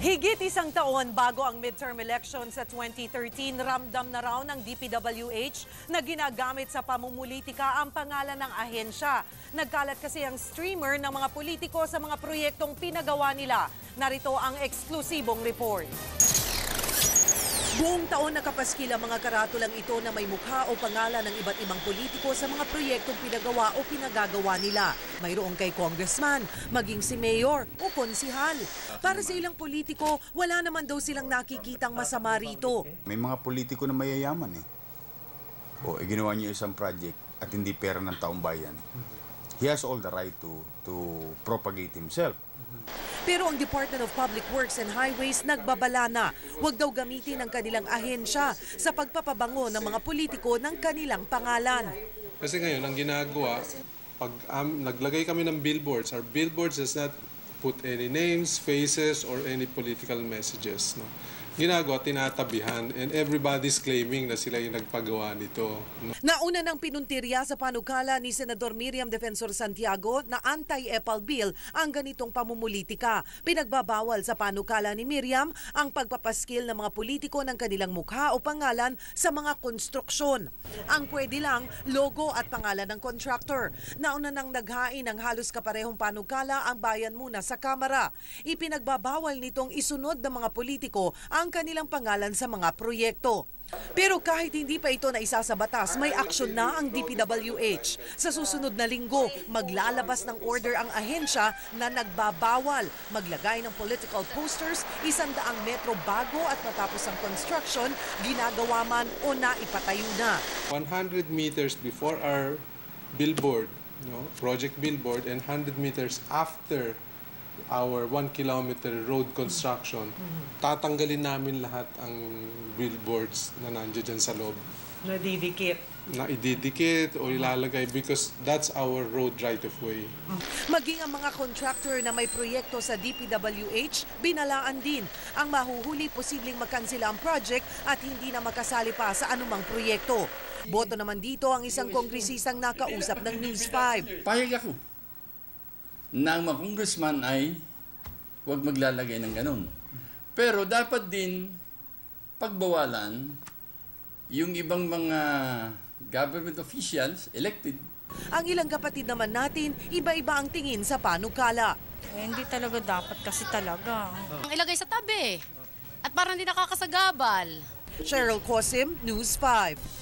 Higit isang taon bago ang midterm election sa 2013, ramdam na raw ng DPWH na ginagamit sa pamumulitika ang pangalan ng ahensya. Nagkalat kasi ang streamer ng mga politiko sa mga proyektong pinagawa nila. Narito ang eksklusibong report. Buong taon nakapaskil ang mga karatulang ito na may mukha o pangalan ng iba't ibang politiko sa mga proyektong pinagawa o pinagagawa nila. Mayroong kay congressman, maging si mayor o konsihal. Para sa ilang politiko, wala naman daw silang nakikitang masama rito. May mga politiko na mayayaman eh. O, eh, ginawa niyo isang project at hindi pera ng taong bayan. He has all the right to to propagate himself. Pero ang Department of Public Works and Highways nagbabala na huwag daw gamitin ang kanilang ahensya sa pagpapabango ng mga politiko ng kanilang pangalan. Kasi ngayon, ang ginagawa, pag um, naglagay kami ng billboards, our billboards does not put any names, faces, or any political messages. No? Ginagawa, tinatabihan, and everybody's claiming na sila yung nagpagawa nito. Nauna ng pinuntirya sa panukala ni Senador Miriam Defensor Santiago na anti-EPAL bill ang ganitong pamumulitika. Pinagbabawal sa panukala ni Miriam ang pagpapaskil ng mga politiko ng kanilang mukha o pangalan sa mga konstruksyon. Ang pwede lang, logo at pangalan ng contractor. Nauna nang naghain ng halos kaparehong panukala ang bayan muna sa Kamara. Ipinagbabawal nitong isunod ng mga politiko ang kanilang pangalan sa mga proyekto. Pero kahit hindi pa ito na isa sa batas, may aksyon na ang DPWH. Sa susunod na linggo, maglalabas ng order ang ahensya na nagbabawal maglagay ng political posters isang daang metro bago at matapos ang construction, ginagawa man o naipatayo na. 100 meters before our billboard, no, project billboard, and 100 meters after our 1 kilometer road construction, tatanggalin namin lahat ang billboards na nandiyan dyan sa loob. Nadidikit. Na ididikit o ilalagay because that's our road right of way. Maging ang mga contractor na may proyekto sa DPWH, binalaan din ang mahuhuli posibleng makansila ang project at hindi na makasali pa sa anumang proyekto. Boto naman dito ang isang kongresistang nakausap ng News 5. Payag ako na ang mga congressman ay huwag maglalagay ng ganun. Pero dapat din pagbawalan yung ibang mga government officials elected Ang ilang kapatid naman natin, iba-iba ang tingin sa panukala. Eh, hindi talaga dapat kasi talaga. Ang ilagay sa tabi. At parang hindi nakakasagabal. Cheryl Cosim, News 5.